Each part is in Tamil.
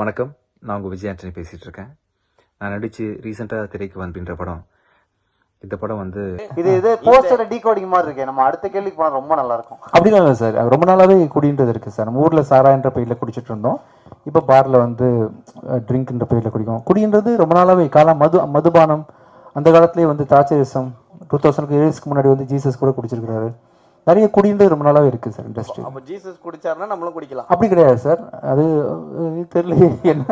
வணக்கம். நான் உங்கள் விஜய் ஆண்டனி பேசிகிட்டு இருக்கேன் நான் நடித்து ரீசெண்டாக திரைக்கு வந்தின்ற படம். இந்த படம் வந்து இது இது போஸ்டர் டீகோடிங் மாதிரி இருக்கு. நம்ம அடுத்த கேள்விக்கு போனா ரொம்ப நல்லா இருக்கும் அப்படிலாம் இல்லை சார் ரொம்ப நாளாவே குடின்றது இருக்குது சார். நம்ம ஊரில் சாரான்ற பெயரில் குடிச்சிட்டு இருந்தோம். இப்போ பாரில் வந்து ட்ரிங்க்ன்ற பெயரில் குடிக்கும் குடின்றது ரொம்ப நாளாவே காலம் மது மதுபானம். அந்த காலத்துலேயே வந்து திராட்சரசம் டூ தௌசண்ட் இயர்ஸ்க்கு முன்னாடி வந்து ஜீசஸ் கூட குடிச்சிருக்கிறாரு. நிறைய குடின்றது ரொம்ப நாளாவே இருக்குது சார் இண்டஸ்ட்ரி அப்ப ஜீசஸ் குடிச்சாருன்னா நம்மளும் குடிக்கலாம். அப்படி கிடையாது சார். அது அஹ், தெரியலையே என்ன?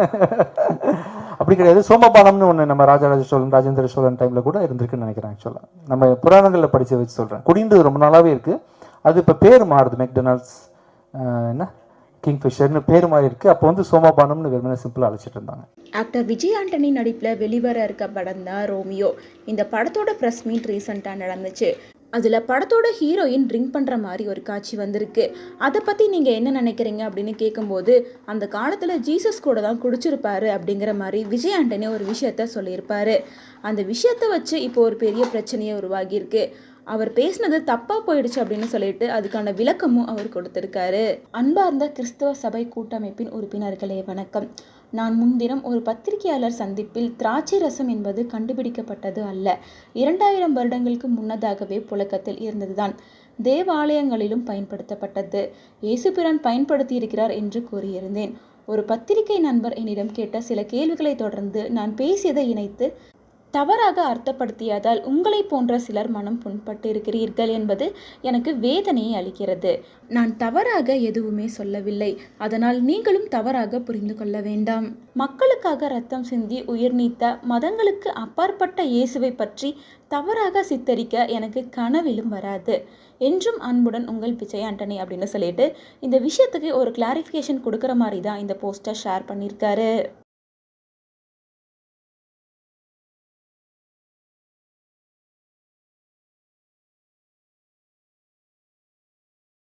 அப்படி கிடையாது. சோமபானம்னு ஒன்று நம்ம ராஜராஜ சோழன் ராஜேந்திர சோழன் டைமில் கூட இருந்திருக்குன்னு நினைக்கிறேன் ஆக்சுவலாக நம்ம புராணங்களில் படித்து வச்சு சொல்கிறேன் குடின்றது ரொம்ப நாளாகவே இருக்குது அது இப்போ பேர் மாறுது. மெக்டொனால்ட்ஸ் என்ன? கிங்ஃபிஷர்னு பேர் மாறி இருக்குது அப்போ வந்து சோமபானம்னு வெறுமனே சிம்பிளாக அழைச்சிட்டு இருந்தாங்க. ஆக்டர் விஜய் ஆண்டனி நடிப்பில் வெளிவர இருக்க படம் தான் ரோமியோ. இந்த படத்தோட ப்ரெஸ் மீட் ரீசெண்டாக நடந்துச்சு. அதில் படத்தோட ஹீரோயின் ட்ரிங்க் பண்ணுற மாதிரி ஒரு காட்சி வந்திருக்கு. அதை பற்றி நீங்கள் என்ன நினைக்கிறீங்க அப்படின்னு கேட்கும்போது அந்த காலத்தில் ஜீசஸ் கூட தான் குடிச்சிருப்பாரு அப்படிங்கிற மாதிரி விஜய் ஆண்டனி ஒரு விஷயத்த சொல்லியிருப்பாரு. அந்த விஷயத்தை வச்சு இப்போ ஒரு பெரிய பிரச்சனையே உருவாகியிருக்கு அவர் பேசினது தப்பாக போயிடுச்சு அப்படின்னு சொல்லிட்டு அதுக்கான விளக்கமும் அவர் கொடுத்திருக்காரு. அன்பார்ந்த கிறிஸ்தவ சபை கூட்டமைப்பின் உறுப்பினர்களே வணக்கம். நான் முன்தினம் ஒரு பத்திரிகையாளர் சந்திப்பில் திராட்சை ரசம் என்பது கண்டுபிடிக்கப்பட்டது அல்ல. இரண்டாயிரம் வருடங்களுக்கு முன்னதாகவே புழக்கத்தில் இருந்ததுதான். தேவாலயங்களிலும் பயன்படுத்தப்பட்டது. இயேசுபிரான் பயன்படுத்தியிருக்கிறார் என்று கூறியிருந்தேன். ஒரு பத்திரிகை நண்பர் என்னிடம் கேட்ட சில கேள்விகளை தொடர்ந்து நான் பேசியதை இணைத்து தவறாக அர்த்தப்படுத்தியதால் உங்களைப் போன்ற சிலர் மனம் புண்பட்டிருக்கிறீர்கள் என்பது எனக்கு வேதனையை அளிக்கிறது. நான் தவறாக எதுவுமே சொல்லவில்லை. அதனால் நீங்களும் தவறாக புரிந்து கொள்ள வேண்டாம். மக்களுக்காக ரத்தம் சிந்தி உயிர் நீத்த மதங்களுக்கு அப்பாற்பட்ட இயேசுவை பற்றி தவறாக சித்தரிக்க எனக்கு கனவிலும் வராது. என்றும் அன்புடன் உங்கள் விஜய் ஆண்டனி அப்படின்னு சொல்லிட்டு இந்த விஷயத்துக்கு ஒரு கிளாரிஃபிகேஷன் கொடுக்குற மாதிரி தான் இந்த போஸ்டர் ஷேர் பண்ணியிருக்காரு.